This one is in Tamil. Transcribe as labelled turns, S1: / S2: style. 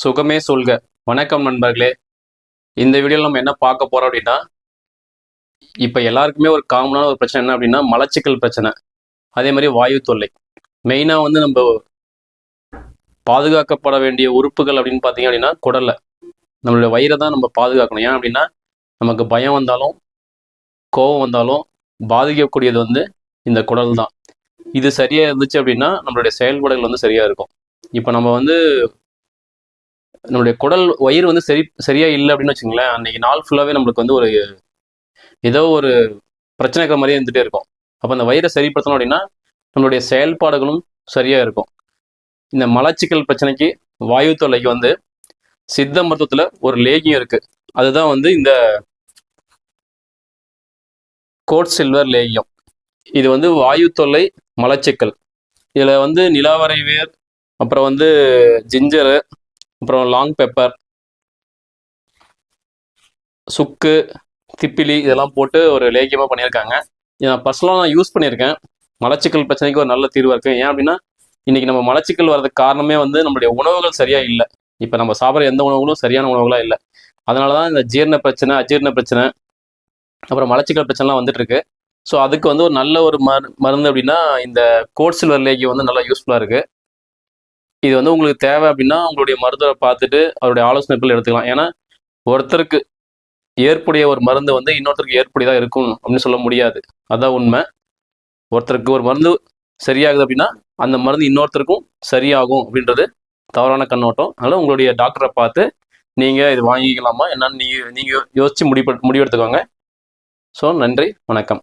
S1: சுகமே சொல்க. வணக்கம் நண்பர்களே. இந்த வீடியோவில் நம்ம என்ன பார்க்க போகிறோம் அப்படின்னா இப்போ எல்லாருக்குமே ஒரு காமனான ஒரு பிரச்சனை என்ன அப்படின்னா மலச்சிக்கல் பிரச்சனை. அதே மாதிரி வாயு தொல்லை. மெயினாக வந்து நம்ம பாதுகாக்கப்பட வேண்டிய உறுப்புகள் அப்படின்னு பார்த்தீங்க அப்படின்னா குடலை நம்மளுடைய வயிறை தான் நம்ம பாதுகாக்கணும். ஏன் அப்படின்னா நமக்கு பயம் வந்தாலும் கோபம் வந்தாலும் பாதிக்கக்கூடியது வந்து இந்த குடல் தான் இது சரியாக இருந்துச்சு அப்படின்னா நம்மளுடைய செயல்பாடுகள் வந்து சரியாக இருக்கும். இப்போ நம்ம வந்து நம்மளுடைய குடல் வயிறு வந்து சரி சரியா இல்லை அப்படின்னு வச்சுங்களேன் அன்னைக்கு நாள் ஃபுல்லாவே நம்மளுக்கு வந்து ஒரு ஏதோ ஒரு பிரச்சனை இருக்கிற மாதிரியே இருந்துட்டே இருக்கும். அப்போ அந்த வயிறை சரிப்படுத்தணும் அப்படின்னா நம்மளுடைய செயல்பாடுகளும் சரியாக இருக்கும். இந்த மலச்சிக்கல் பிரச்சனைக்கு வாயு தொல்லைக்கு வந்து சித்த மருத்துவத்தில் ஒரு லேகியம் இருக்குது அதுதான் வந்து இந்த கோட் சில்வர் லேகியம். இது வந்து வாயு தொல்லை மலச்சிக்கல். இதில் வந்து நிலாவரை வேர் அப்புறம் வந்து ஜிஞ்சரு அப்புறம் லாங் பெப்பர் சுக்கு திப்பிலி இதெல்லாம் போட்டு ஒரு லேக்கியமாக பண்ணியிருக்காங்க. நான் பர்சனலாக நான் யூஸ் பண்ணியிருக்கேன். மலச்சிக்கல் பிரச்சனைக்கு ஒரு நல்ல தீர்வாக இருக்குது ஏன் அப்படின்னா இன்றைக்கி நம்ம மலச்சிக்கல் வர்றதுக்கு காரணமே வந்து நம்மளுடைய உணவுகள் சரியாக இல்லை. இப்போ நம்ம சாப்பிட்ற எந்த உணவுகளும் சரியான உணவுகளாக இல்லை. அதனால தான் இந்த ஜீரண பிரச்சனை அஜீரண பிரச்சனை அப்புறம் மலச்சிக்கல் பிரச்சனைலாம் வந்துட்டுருக்கு ஸோ அதுக்கு வந்து ஒரு நல்ல ஒரு மரு மருந்து அப்படின்னா இந்த கோட் சில்வர் லேகியம் வந்து நல்லா யூஸ்ஃபுல்லாக இருக்குது இது வந்து உங்களுக்கு தேவை அப்படின்னா உங்களுடைய மருத்துவரை பார்த்துட்டு அவருடைய ஆலோசனைகள் எடுத்துக்கலாம். ஏன்னா ஒருத்தருக்கு ஏற்புடைய ஒரு மருந்து வந்து இன்னொருத்தருக்கு ஏற்புடையதாக இருக்கும் அப்படின்னு சொல்ல முடியாது. அதான் உண்மை. ஒருத்தருக்கு ஒரு மருந்து சரியாகுது அப்படின்னா அந்த மருந்து இன்னொருத்தருக்கும் சரியாகும் அப்படின்றது தவறான கண்ணோட்டம். அதனால் உங்களுடைய டாக்டரை பார்த்து நீங்கள் இது வாங்கிக்கலாமா? என்னன்னு நீங்கள் நீங்கள் யோசித்து முடிவு முடிவெடுத்துக்கோங்க. ஸோ நன்றி வணக்கம்.